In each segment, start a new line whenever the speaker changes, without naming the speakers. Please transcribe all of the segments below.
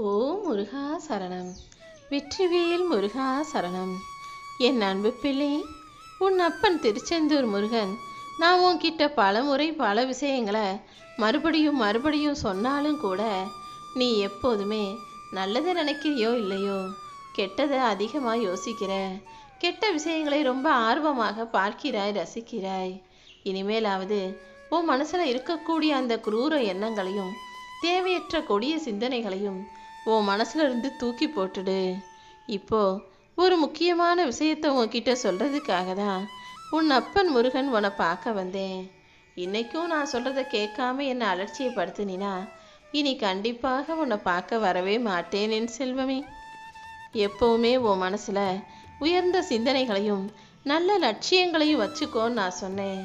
ஓ முருகா சரணம். வெற்றிவேல் முருகா சரணம். என் அன்பு பிள்ளை உன் அப்பன் திருச்செந்தூர் முருகன். நான் உன்கிட்ட பல முறை பல விஷயங்களை மறுபடியும் மறுபடியும் சொன்னாலும் கூட நீ எப்போதுமே நல்லதை நினைக்கிறியோ இல்லையோ கெட்டதை அதிகமாக யோசிக்கிற கெட்ட விஷயங்களை ரொம்ப ஆர்வமாக பார்க்கிறாய் ரசிக்கிறாய். இனிமேலாவது உன் மனசில் இருக்கக்கூடிய அந்த குரூர எண்ணங்களையும் தேவையற்ற கொடிய சிந்தனைகளையும் உன் மனசுல இருந்து தூக்கி போட்டுடு. இப்போ ஒரு முக்கியமான விஷயத்தை உன்கிட்ட சொல்றதுக்காக தான் உன் அப்பன் முருகன் உன்னை பார்க்க வந்தேன். இன்னைக்கும் நான் சொல்றத கேட்காம என்னை அலட்சியப்படுத்தினா இனி கண்டிப்பாக உன்னை பார்க்க வரவே மாட்டேன் என் செல்வமே. எப்பவுமே உன் மனசுல உயர்ந்த சிந்தனைகளையும் நல்ல லட்சியங்களையும் வச்சுக்கோன்னு நான் சொன்னேன்.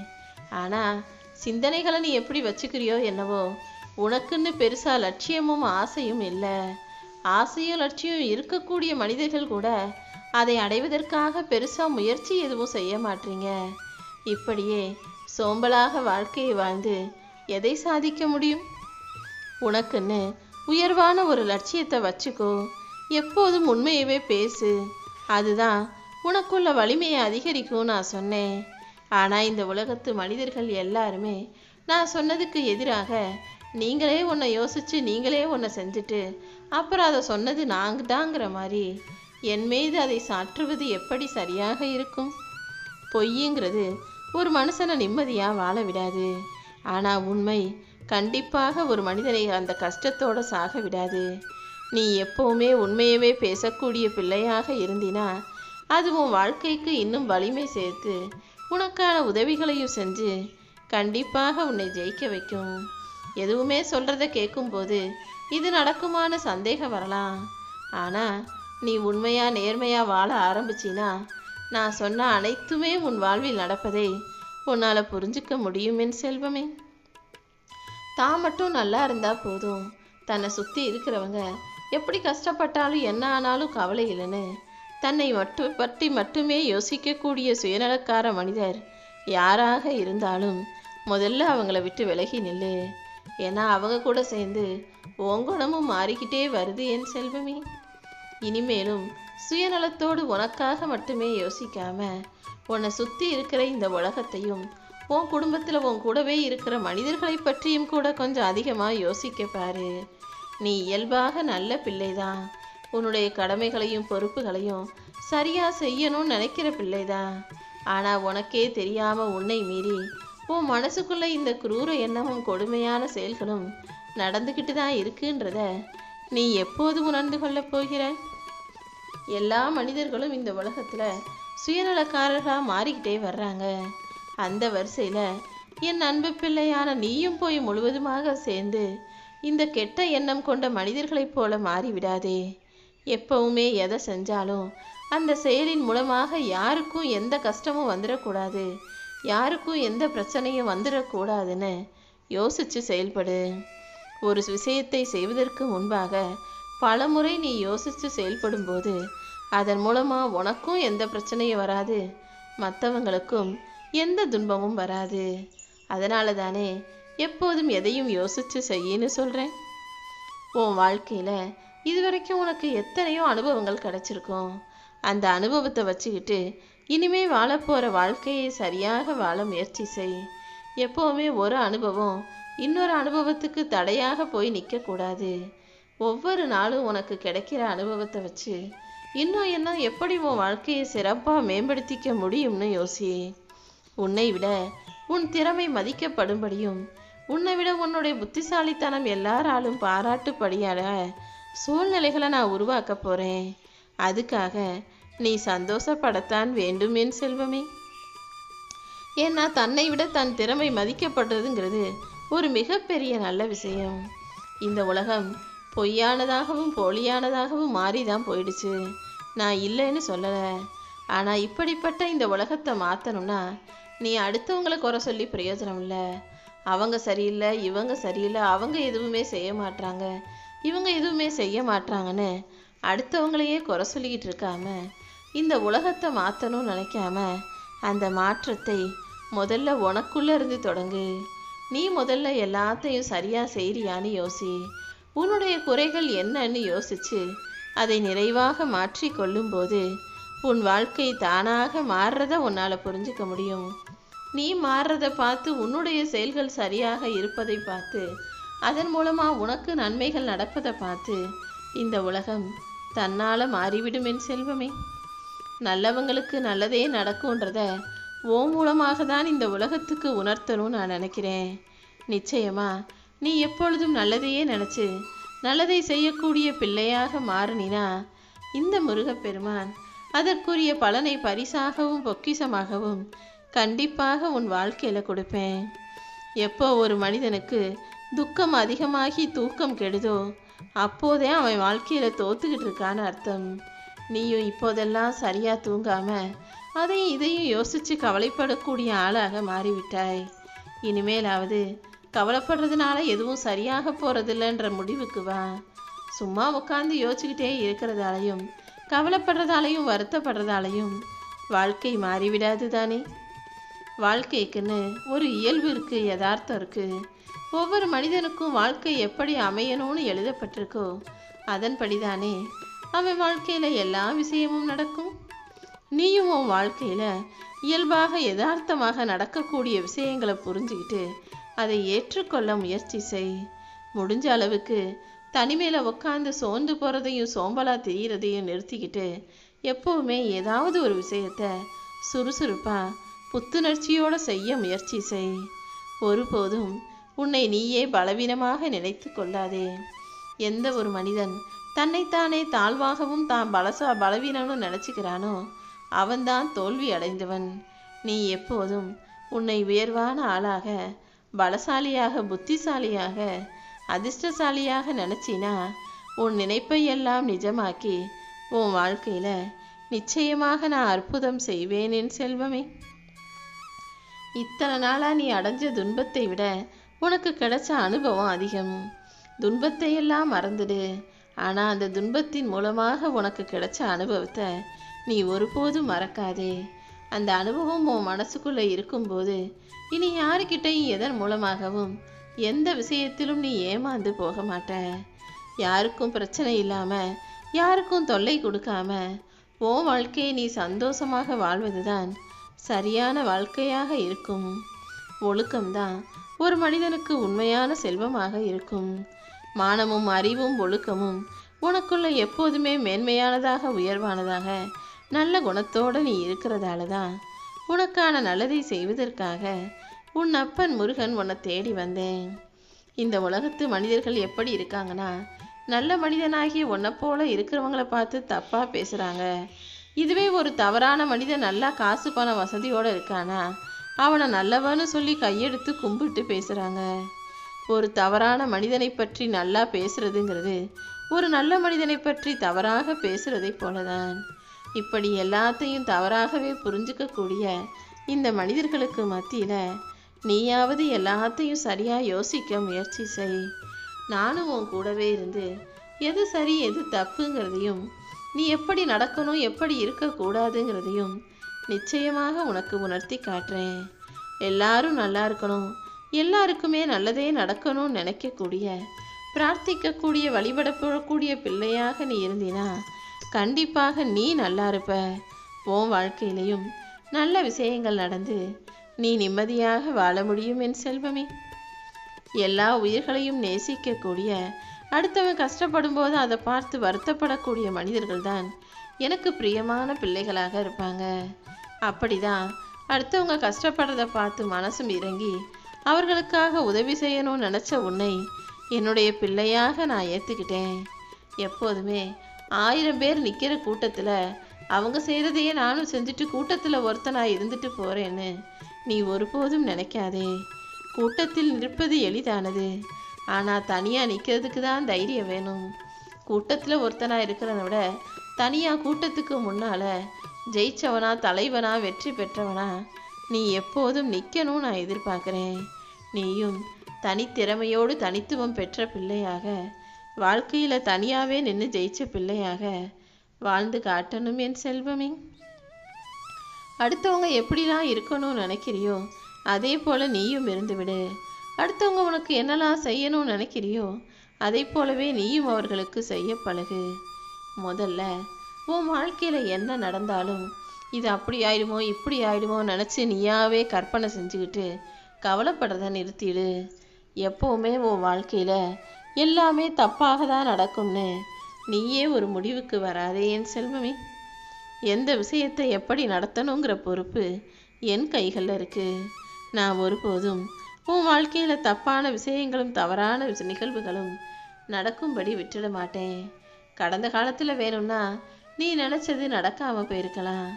ஆனா சிந்தனைகளை நீ எப்படி வச்சுக்கிறியோ என்னவோ உனக்குன்னு பெருசா லட்சியமும் ஆசையும் இல்லை. ஆசையோ லட்சியம் இருக்கக்கூடிய மனிதர்கள் கூட அதை அடைவதற்காக பெருசா முயற்சி எதுவும் செய்ய மாட்டீங்க. இப்படியே சோம்பலாக வாழ்க்கையை வாழ்ந்து எதை சாதிக்க முடியும்? உனக்குன்னு உயர்வான ஒரு லட்சியத்தை வச்சுக்கோ. எப்போதும் உண்மையவே பேசு. அதுதான் உனக்குள்ள வலிமையை அதிகரிக்கும் நான் சொன்னேன். ஆனால் இந்த உலகத்து மனிதர்கள் எல்லாருமே நான் சொன்னதுக்கு எதிராக நீங்களே உன்னை யோசிச்சு நீங்களே உன்னை செஞ்சுட்டு அப்புறம் அதை சொன்னது நாங்க தாங்கிற மாதிரி என் மீது அதை சாற்றுவது எப்படி சரியாக இருக்கும்? பொய்யுங்கிறது ஒரு மனுஷனை நிம்மதியாக வாழ விடாது. ஆனால் உண்மை கண்டிப்பாக ஒரு மனிதனை அந்த கஷ்டத்தோடு சாக விடாது. நீ எப்பவுமே உண்மையவே பேசக்கூடிய பிள்ளையாக இருந்தினா அது உன் வாழ்க்கைக்கு இன்னும் வலிமை சேர்த்து உனக்கான உதவிகளையும் செஞ்சு கண்டிப்பாக உன்னை ஜெயிக்க வைக்கும். எதுவுமே சொல்றத கேட்கும்போது இது நடக்குமான்னு சந்தேகம் வரலாம். ஆனால் நீ உண்மையா நேர்மையா வாழ ஆரம்பிச்சினா நான் சொன்ன அனைத்துமே உன் வாழ்வில் நடப்பதை உன்னால் புரிஞ்சுக்க முடியும் என் செல்வமே. தான் மட்டும் நல்லா இருந்தா போதும். தன்னை சுத்தி இருக்கிறவங்க எப்படி கஷ்டப்பட்டாலும் என்ன ஆனாலும் கவலை இல்லைன்னு தன்னை மட்டும் பற்றி மட்டுமே யோசிக்கக்கூடிய சுயநலக்கார மனிதர் யாராக இருந்தாலும் முதல்ல அவங்கள விட்டு விலகி நில்லு. ஏன்னா அவங்க கூட சேர்ந்து உங்குணமும் மாறிக்கிட்டே வருது என் செல்வமே. இனிமேலும் சுயநலத்தோடு உனக்காக மட்டுமே யோசிக்காம உன்னை சுத்தி இருக்கிற இந்த உலகத்தையும் உன் குடும்பத்தில் உன் கூடவே இருக்கிற மனிதர்களை பற்றியும் கூட கொஞ்சம் அதிகமாக யோசிக்க பாரு. நீ இயல்பாக நல்ல பிள்ளைதான். உன்னுடைய கடமைகளையும் பொறுப்புகளையும் சரியாக செய்யணும்னு நினைக்கிற பிள்ளைதான். ஆனால் உனக்கே தெரியாமல் உன்னை மீறி உன் மனசுக்குள்ள இந்த குரூர எண்ணமும் கொடுமையான செயல்களும் நடந்துக்கிட்டு தான் இருக்குன்றத நீ எப்போது உணர்ந்து கொள்ளப் போகிற? எல்லா மனிதர்களும் இந்த உலகத்துல சுயநலக்காரர்களா மாறிக்கிட்டே வர்றாங்க. அந்த வரிசையில என் அன்பு பிள்ளையான நீயும் போய் முழுவதுமாக சேர்ந்து இந்த கெட்ட எண்ணம் கொண்ட மனிதர்களைப் போல மாறிவிடாதே. எப்பவுமே எதை செஞ்சாலும் அந்த செயலின் மூலமாக யாருக்கும் எந்த கஷ்டமும் வந்துடக்கூடாது. யாருக்கும் எந்த பிரச்சனையும் வந்துடக்கூடாதுன்னு யோசிச்சு செயல்படு. ஒரு விஷயத்தை செய்வதற்கு முன்பாக பலமுறை நீ யோசித்து செயல்படும்போது அதன் மூலமா உனக்கும் எந்த பிரச்சனையும் வராது. மற்றவங்களுக்கும் எந்த துன்பமும் வராது. அதனால தானே எப்போதும் எதையும் யோசிச்சு செய்யின்னு சொல்றேன். உன் வாழ்க்கையில இதுவரைக்கும் உனக்கு எத்தனையோ அனுபவங்கள் கிடைச்சிருக்கும். அந்த அனுபவத்தை வச்சுக்கிட்டு இனிமே வாழப்போற வாழ்க்கையை சரியாக வாழ முயற்சி செய். எப்போவுமே ஒரு அனுபவம் இன்னொரு அனுபவத்துக்கு தடையாக போய் நிற்கக்கூடாது ஒவ்வொரு நாளும் உனக்கு கிடைக்கிற அனுபவத்தை வச்சு இன்னும் என்ன எப்படி உன் வாழ்க்கையை சிறப்பாக மேம்படுத்திக்க முடியும்னு யோசி. உன்னை விட உன் திறமை மதிக்கப்படும்படியும் உன்னை விட உன்னுடைய புத்திசாலித்தனம் எல்லாராலும் பாராட்டுப்படியான சூழ்நிலைகளை நான் உருவாக்க போறேன். அதுக்காக நீ சந்தோஷப்படத்தான் வேண்டும் என் செல்வமே. ஏன்னா தன்னை விட தன் திறமை மதிக்கப்படுறதுங்கிறது ஒரு மிகப்பெரிய நல்ல விஷயம். இந்த உலகம் பொய்யானதாகவும் போலியானதாகவும் மாறிதான் போயிடுச்சு. நான் இல்லைன்னு சொல்லலை. ஆனால் இப்படிப்பட்ட இந்த உலகத்தை மாற்றணும்னா நீ அடுத்தவங்களை குறை சொல்லி பிரயோஜனம் இல்லை. அவங்க சரியில்லை இவங்க சரியில்லை அவங்க எதுவுமே செய்ய மாட்றாங்க இவங்க எதுவுமே செய்ய மாட்றாங்கன்னு அடுத்தவங்களையே குறை சொல்லிக்கிட்டு இருக்காம இந்த உலகத்தை மாற்றணும்னு நினைக்காம அந்த மாற்றத்தை முதல்ல உனக்குள்ளே இருந்து தொடங்கு. நீ முதல்ல எல்லாத்தையும் சரியாக செய்கிறியான்னு யோசி. உன்னுடைய குறைகள் என்னன்னு யோசிச்சு அதை நிறைவாக மாற்றி கொள்ளும்போது உன் வாழ்க்கை தானாக மாறுறத உன்னால் புரிஞ்சுக்க முடியும். நீ மாறுறத பார்த்து உன்னுடைய செயல்கள் சரியாக இருப்பதை பார்த்து அதன் மூலமாக உனக்கு நன்மைகள் நடப்பதை பார்த்து இந்த உலகம் தன்னால் மாறிவிடும் என் செல்வமே. நல்லவங்களுக்கு நல்லதே நடக்கும்ன்றத ஓ மூலமாக தான் இந்த உலகத்துக்கு உணர்த்தணும்னு நான் நினைக்கிறேன். நிச்சயமா நீ எப்பொழுதும் நல்லதையே நினச்சி நல்லதை செய்யக்கூடிய பிள்ளையாக மாறினா இந்த முருகப்பெருமான் அதற்குரிய பலனை பரிசாகவும் பொக்கிஷமாகவும் கண்டிப்பாக உன் வாழ்க்கையில் கொடுப்பேன். எப்போ ஒரு மனிதனுக்கு துக்கம் அதிகமாகி தூக்கம் கெடுதோ அப்போதே அவன் வாழ்க்கையில் தோத்துக்கிட்டு இருக்கான்னு அர்த்தம். நீயும் இப்போதெல்லாம் சரியாக தூங்காம அதையும் இதையும் யோசித்து கவலைப்படக்கூடிய ஆளாக மாறிவிட்டாய். இனிமேலாவது கவலைப்படுறதுனால எதுவும் சரியாக போகிறதில்லன்ற முடிவுக்கு வா. சும்மா உட்காந்து யோசிச்சுக்கிட்டே இருக்கிறதாலையும் கவலைப்படுறதாலையும் வருத்தப்படுறதாலையும் வாழ்க்கை மாறிவிடாது தானே? வாழ்க்கைக்குன்னு ஒரு இயல்பு இருக்கு யதார்த்தம் இருக்கு. ஒவ்வொரு மனிதனுக்கும் வாழ்க்கை எப்படி அமையணும்னு எழுதப்பட்டிருக்கோ அதன்படிதானே அவன் வாழ்க்கையில் எல்லா விஷயமும் நடக்கும். நீயும் உன் வாழ்க்கையில் இயல்பாக யதார்த்தமாக நடக்கக்கூடிய விஷயங்களை புரிஞ்சுக்கிட்டு அதை ஏற்றுக்கொள்ள முயற்சி செய். முடிஞ்ச அளவுக்கு தனிமையில் உட்காந்து சோர்ந்து போகிறதையும் சோம்பலாக தெரியறதையும் நிறுத்திக்கிட்டு எப்போவுமே ஏதாவது ஒரு விஷயத்த சுறுசுறுப்பாக புத்துணர்ச்சியோடு செய்ய முயற்சி செய். ஒருபோதும் உன்னை நீயே பலவீனமாக நினைத்து கொள்ளாதே. எந்த ஒரு மனிதன் தன்னைத்தானே தாழ்வாகவும் தான் பலசா பலவீனம்னு நினச்சிக்கிறானோ அவன்தான் தோல்வி அடைந்தவன். நீ எப்போதும் உன்னை உயர்வான ஆளாக பலசாலியாக புத்திசாலியாக அதிர்ஷ்டசாலியாக நினச்சினா உன் நினைப்பை எல்லாம் நிஜமாக்கி உன் வாழ்க்கையில நிச்சயமாக நான் அற்புதம் செய்வேன் என் செல்வமே. இத்தனை நாளா நீ அடைஞ்ச துன்பத்தை விட உனக்கு கிடைச்ச அனுபவம் அதிகம். துன்பத்தை எல்லாம் மறந்துடு. ஆனால் அந்த துன்பத்தின் மூலமாக உனக்கு கிடைச்ச அனுபவத்தை நீ ஒருபோதும் மறக்காதே. அந்த அனுபவம் உன் மனசுக்குள்ளே இருக்கும்போது இனி யாருக்கிட்டையும் எதன் மூலமாகவும் எந்த விஷயத்திலும் நீ ஏமாந்து போக மாட்ட. யாருக்கும் பிரச்சனை இல்லாமல் யாருக்கும் தொல்லை கொடுக்காம உன் வாழ்க்கையை நீ சந்தோஷமாக வாழ்வதுதான் சரியான வாழ்க்கையாக இருக்கும். ஒழுக்கம்தான் ஒரு மனிதனுக்கு உண்மையான செல்வமாக இருக்கும். மானமும் அறிவும் ஒழுக்கமும் உனக்குள்ள எப்போதுமே மேன்மையானதாக உயர்வானதாக நல்ல குணத்தோடு நீ இருக்கிறதால தான் உனக்கான நல்லதை செய்வதற்காக உன் அப்பன் முருகன் உன்னை தேடி வந்தேன். இந்த உலகத்து மனிதர்கள் எப்படி இருக்காங்கன்னா நல்ல மனிதனாகி உன்னை போல இருக்கிறவங்களை பார்த்து தப்பாக பேசுகிறாங்க இதுவே ஒரு தவறான மனிதன் நல்லா காசு பணம் வசதியோடு இருக்கானா அவனை நல்லவன்னு சொல்லி கையெடுத்து கும்பிட்டு பேசுகிறாங்க ஒரு தவறான மனிதனை பற்றி நல்லா பேசுறதுங்கிறது ஒரு நல்ல மனிதனை பற்றி தவறாக பேசுறதை போலதான். இப்படி எல்லாத்தையும் தவறாகவே புரிஞ்சுக்கக்கூடிய இந்த மனிதர்களுக்கு மத்தியில நீயாவது எல்லாத்தையும் சரியா யோசிக்க முயற்சி செய். நானும் உன் கூடவே இருந்து எது சரி எது தப்புங்கிறதையும் நீ எப்படி நடக்கணும் எப்படி இருக்கக்கூடாதுங்கிறதையும் நிச்சயமாக உனக்கு உணர்த்தி காட்டுறேன். எல்லாரும் நல்லா இருக்கணும். எல்லாருக்குமே நல்லதே நடக்கணும்னு நினைக்கக்கூடிய பிரார்த்திக்கக்கூடிய வழிபடப்படக்கூடிய பிள்ளையாக நீ இருந்தினா கண்டிப்பாக நீ நல்லா இருப்ப. உன் வாழ்க்கையிலையும் நல்ல விஷயங்கள் நடந்து நீ நிம்மதியாக வாழ முடியும் என் செல்வமே. எல்லா உயிர்களையும் நேசிக்கக்கூடிய அடுத்தவன் கஷ்டப்படும் போது அதை பார்த்து வருத்தப்படக்கூடிய மனிதர்கள் தான் எனக்கு பிரியமான பிள்ளைகளாக இருப்பாங்க. அப்படிதான் அடுத்தவங்க கஷ்டப்படுறத பார்த்து மனசும் இறங்கி அவர்களுக்காக உதவி செய்யணும்னு நினச்ச உன்னை என்னுடைய பிள்ளையாக நான் ஏற்றுக்கிட்டேன் எப்போதுமே ஆயிரம் பேர் நிற்கிற கூட்டத்தில் அவங்க செய்கிறதையே நானும் செஞ்சுட்டு கூட்டத்தில் ஒருத்தனாக இருந்துட்டு போகிறேன்னு நீ ஒருபோதும் நினைக்காதே. கூட்டத்தில் நிற்பது எளிதானது. ஆனால் தனியாக நிற்கிறதுக்கு தான் தைரியம் வேணும். கூட்டத்தில் ஒருத்தனாக இருக்கிறத விட தனியாக கூட்டத்துக்கு முன்னால் ஜெயிச்சவனா தலைவனா வெற்றி பெற்றவனா நீ எப்போதும் நிற்கணும்னு நான் எதிர்பார்க்குறேன். நீயும் தனித்திறமையோடு தனித்துவம் பெற்ற பிள்ளையாக வாழ்க்கையில் தனியாகவே நின்று ஜெயிச்ச பிள்ளையாக வாழ்ந்து காட்டணும் என் செல்வமே. அடுத்தவங்க எப்படிலாம் இருக்கணும்னு நினைக்கிறியோ அதே போல் நீயும் இருந்துவிடு அடுத்தவங்க உனக்கு என்னெல்லாம் செய்யணும்னு நினைக்கிறியோ அதே போலவே நீயும் அவர்களுக்கு செய்ய பழகு. முதல்ல உன் வாழ்க்கையில் என்ன நடந்தாலும் இது அப்படி ஆயிடுமோ இப்படி ஆயிடுமோ நினச்சி நீயாவே கற்பனை செஞ்சுக்கிட்டு கவலைப்படுறத நிறுத்திடு. எப்போவுமே உன் வாழ்க்கையில் எல்லாமே தப்பாக தான் நடக்கும்னு நீயே ஒரு முடிவுக்கு வராதே என் செல்வமே. எந்த விஷயத்தை எப்படி நடத்தணுங்கிற பொறுப்பு என் கைகளில் இருக்குது நான் ஒருபோதும் உன் வாழ்க்கையில் தப்பான விஷயங்களும் தவறான நிகழ்வுகளும் நடக்கும்படி விட்டுட மாட்டேன். கடந்த காலத்தில் வேணும்னா நீ நினச்சது நடக்காமல் போயிருக்கலாம்.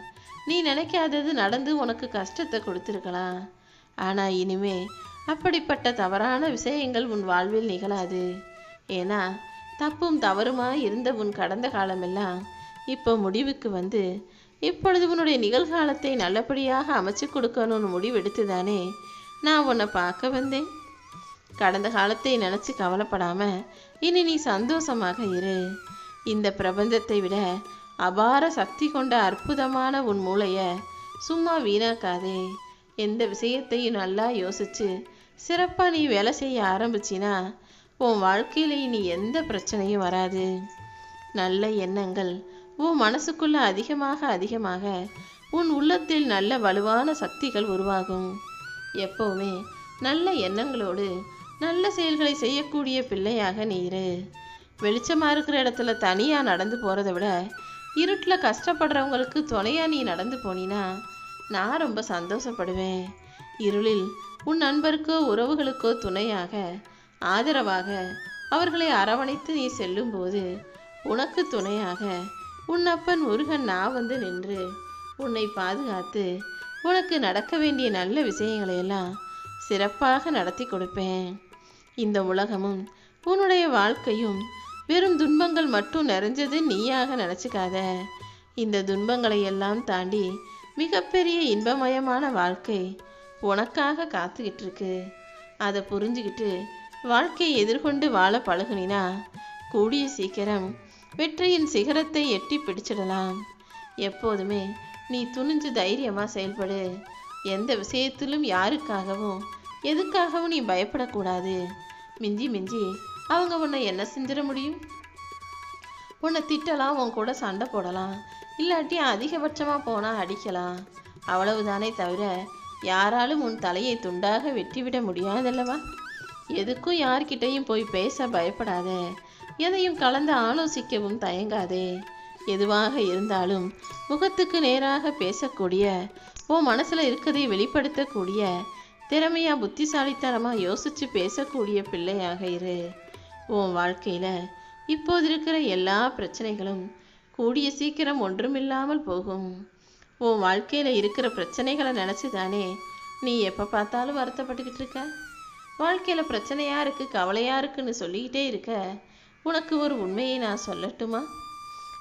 நீ நினைக்காதது நடந்து உனக்கு கஷ்டத்தை கொடுத்துருக்கலாம். ஆனால் இனிமே அப்படிப்பட்ட தவறான விஷயங்கள் உன் வாழ்வில் நிகழாது. ஏன்னா தப்பும் தவறுமா இருந்த உன் கடந்த காலமெல்லாம் இப்போ முடிவுக்கு வந்து இப்பொழுது உன்னுடைய நிகழ்காலத்தை நல்லபடியாக அமைச்சு கொடுக்கணும்னு முடிவெடுத்து தானே நான் உன்னை பார்க்க வந்தேன். கடந்த காலத்தை நினச்சி கவலைப்படாமல் இனி நீ சந்தோஷமாக இரு. இந்த பிரபஞ்சத்தை விட அபார சக்தி கொண்ட அற்புதமான உன் மூளைய சும்மா வீணாக்காதே. எந்த விஷயத்தையும் நல்லா யோசிச்சு சிறப்பாக நீ வேலை செய்ய ஆரம்பிச்சினா உன் வாழ்க்கையில இனி எந்த பிரச்சனையும் வராது. நல்ல எண்ணங்கள் உன் மனசுக்குள்ள அதிகமாக அதிகமாக உன் உள்ளத்தில் நல்ல வலுவான சக்திகள் உருவாகும். எப்பவுமே நல்ல எண்ணங்களோடு நல்ல செயல்களை செய்யக்கூடிய பிள்ளையாக நீ இரு. வெளிச்சமாக இருக்கிற இடத்துல தனியாக நடந்து போகிறத விட இருட்டில் கஷ்டப்படுறவங்களுக்கு துணையாக நீ நடந்து போனீன்னா நான் ரொம்ப சந்தோஷப்படுவேன். இருளில் உன் நண்பருக்கோ உறவுகளுக்கோ துணையாக ஆதரவாக அவர்களை அரவணைத்து நீ செல்லும்போது உனக்கு துணையாக உன் அப்பன் முருகன் நான் வந்து நின்று உன்னை பாதுகாத்து உனக்கு நடக்க வேண்டிய நல்ல விஷயங்களை எல்லாம் சிறப்பாக நடத்தி கொடுப்பேன். இந்த உலகமும் உன்னுடைய வாழ்க்கையும் வெறும் துன்பங்கள் மட்டும் நிறைஞ்சது நீயாக நினச்சிக்காத. இந்த துன்பங்களை எல்லாம் தாண்டி மிகப்பெரிய இன்பமயமான வாழ்க்கை உனக்காக காத்துக்கிட்டு இருக்கு அதை புரிஞ்சுக்கிட்டு வாழ்க்கையை எதிர்கொண்டு வாழ பழகுனினா கூடிய சீக்கிரம் வெற்றியின் சிகரத்தை எட்டி பிடிச்சிடலாம். எப்போதுமே நீ துணிஞ்சு தைரியமாக செயல்படு. எந்த விஷயத்திலும் யாருக்காகவும் எதுக்காகவும் நீ பயப்படக்கூடாது. மிஞ்சி மிஞ்சி அவங்க உன்னை என்ன செஞ்சிட முடியும்? உன்னை திட்டலாம் உன் கூட சண்டை போடலாம். இல்லாட்டி அதிகபட்சமாக போனால் அடிக்கலாம். அவ்வளவுதானே தவிர யாராலும் உன் தலையை துண்டாக வெட்டிவிட முடியாதல்லவா? எதுக்கும் யார்கிட்டையும் போய் பேச பயப்படாத. எதையும் கலந்து ஆலோசிக்கவும் தயங்காதே. எதுவாக இருந்தாலும் முகத்துக்கு நேராக பேசக்கூடிய உன் மனசில் இருக்கதை வெளிப்படுத்தக்கூடிய திறமையாக புத்திசாலித்தனமாக யோசித்து பேசக்கூடிய பிள்ளையாக இரு. உன் வாழ்க்கையில் இப்போது இருக்கிற எல்லா பிரச்சனைகளும் கூடிய சீக்கிரம் ஒன்றுமில்லாமல் போகும். உன் வாழ்க்கையில் இருக்கிற பிரச்சனைகளை நினச்சி தானே நீ எப்போ பார்த்தாலும் வருத்தப்பட்டுக்கிட்டு இருக்க? வாழ்க்கையில் பிரச்சனையாக இருக்குது கவலையாக இருக்குன்னு சொல்லிக்கிட்டே இருக்க. உனக்கு ஒரு உண்மையை நான் சொல்லட்டுமா?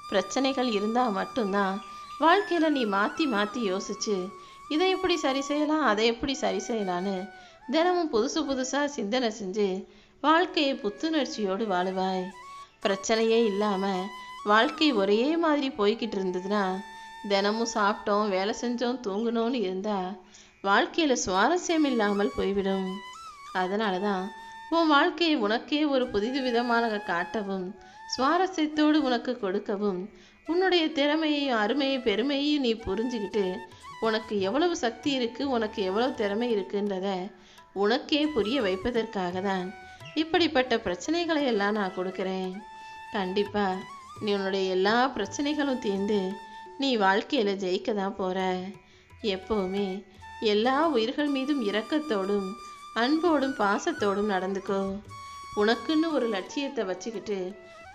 பிரச்சனைகள் இருந்தால் மட்டும்தான் வாழ்க்கையில் நீ மாற்றி மாற்றி யோசிச்சு இதை எப்படி சரி செய்யலாம் அதை எப்படி சரி செய்யலான்னு தினமும் புதுசு புதுசாக சிந்தனை செஞ்சு வாழ்க்கையை புத்துணர்ச்சியோடு வாழுவாய். பிரச்சனையே இல்லாமல் வாழ்க்கை ஒரே மாதிரி போய்கிட்டு இருந்ததுன்னா தினமும் சாப்பிட்டோம் வேலை செஞ்சோம் தூங்கணும்னு இருந்தால் வாழ்க்கையில் சுவாரஸ்யம் இல்லாமல் போய்விடும். அதனால தான் உன் வாழ்க்கையை உனக்கே ஒரு புதிது விதமாக காட்டவும் சுவாரஸ்யத்தோடு உனக்கு கொடுக்கவும் உன்னுடைய திறமையையும் அருமையை பெருமையையும் நீ புரிஞ்சுக்கிட்டு உனக்கு எவ்வளவு சக்தி இருக்குது உனக்கு எவ்வளவு திறமை இருக்குன்றத உனக்கே புரிய வைப்பதற்காக தான் இப்படிப்பட்ட பிரச்சனைகளை எல்லாம் நான் கொடுக்குறேன். கண்டிப்பா நீ உன்னுடைய எல்லா பிரச்சனைகளும் தீர்ந்து நீ வாழ்க்கையில ஜெயிக்க தான் போற. எப்பவுமே எல்லா உயிர்கள் மீதும் இரக்கத்தோடும் அன்போடும் பாசத்தோடும் நடந்துக்கோ. உனக்குன்னு ஒரு லட்சியத்தை வச்சுக்கிட்டு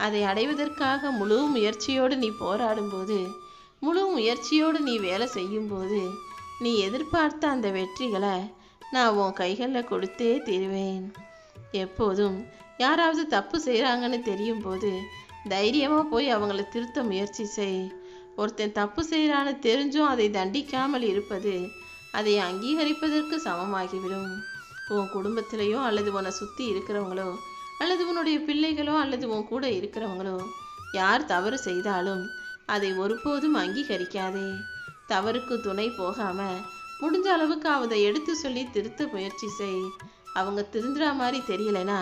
அதை அடைவதற்காக முழு முயற்சியோடு நீ போராடும்போது முழு முயற்சியோடு நீ வேலை செய்யும்போது நீ எதிர்பார்த்த அந்த வெற்றிகளை நான் உன் கைகளில் கொடுத்தே தீருவேன். எப்போதும் யாராவது தப்பு செய்கிறாங்கன்னு தெரியும் போது தைரியமாக போய் அவங்கள திருத்த முயற்சி செய். ஒருத்தன் தப்பு செய்கிறான்னு தெரிஞ்சும் அதை தண்டிக்காமல் இருப்பது அதை அங்கீகரிப்பதற்கு சமமாகிவிடும். உன் குடும்பத்திலையோ அல்லது உன்னை சுற்றி இருக்கிறவங்களோ அல்லது உன்னுடைய பிள்ளைகளோ அல்லது உன் கூட இருக்கிறவங்களோ யார் தவறு செய்தாலும் அதை ஒருபோதும் அங்கீகரிக்காதே. தவறுக்கு துணை போகாம முடிஞ்ச அளவுக்கு அதை எடுத்து சொல்லி திருத்த முயற்சி செய். அவங்க திருந்துற மாதிரி தெரியலனா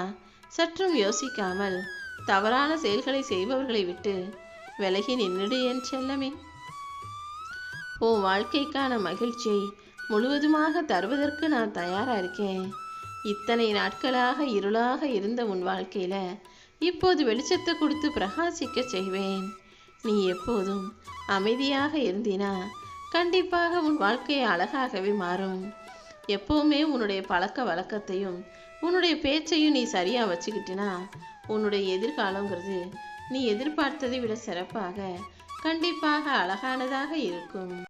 சற்றும் யோசிக்காமல் தவறான செயல்களை செய்பவர்களை விட்டு விலகி நின்றுடு என் செல்லமே. உன் வாழ்க்கைக்கான மகிழ்ச்சியை முழுவதுமாக தருவதற்கு நான் தயாராக இருக்கேன். இத்தனை நாட்களாக இருளாக இருந்த உன் வாழ்க்கையில இப்போது வெளிச்சத்தை கொடுத்து பிரகாசிக்க செய்வேன். நீ எப்போதும் அமைதியாக இருந்தினா கண்டிப்பாக உன் வாழ்க்கை அழகாகவே மாறும். எப்பவுமே உன்னுடைய பழக்க வழக்கத்தையும் உன்னுடைய பேச்சையும் நீ சரியாக வச்சுக்கிட்டினா உன்னுடைய எதிர்காலங்கிறது நீ எதிர்பார்த்ததை விட சிறப்பாக கண்டிப்பாக அழகானதாக இருக்கும்.